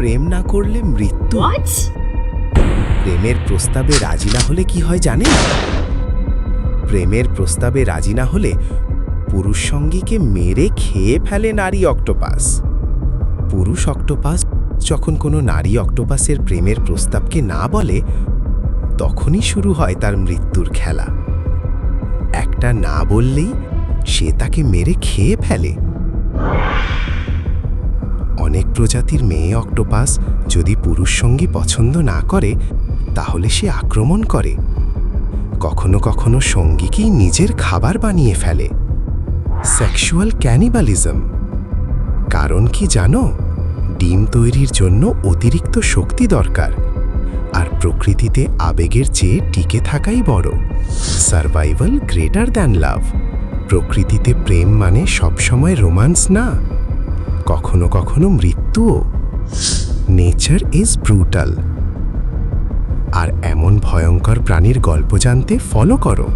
প্রেম না করলে মৃত্যু? প্রেমের প্রস্তাবে রাজি না হলে কি হয় জানেন? প্রেমের প্রস্তাবে রাজি না হলে পুরুষ সঙ্গীকে মেরে খেয়ে ফেলে নারী অক্টোপাস। পুরুষ অক্টোপাস যখন কোনো নারী অক্টোপাসের প্রেমের প্রস্তাবকে না বলে তখনই শুরু হয় তার মৃত্যুর খেলা। একটা না বললেই সে তাকে মেরে খেয়ে ফেলে। প্রজাতির মেয়ে অক্টোপাস যদি পুরুষ সঙ্গী পছন্দ না করে, তাহলে সে আক্রমণ করে। কখনো কখনো সঙ্গীকেই নিজের খাবার বানিয়ে ফেলে। Sexual cannibalism. কারণ কি জানো? ডিম তৈরির জন্য অতিরিক্ত শক্তি দরকার, আর প্রকৃতিতে আবেগের চেয়ে টিকে থাকাই বড়। Survival greater than love. প্রকৃতিতে প্রেম মানে সবসময় রোমান্স না। কখনো কখনো মৃত্যুও। নেচার ইজ ব্রুটাল আর এমন ভয়ঙ্কর প্রাণীর গল্প জানতে ফলো করো।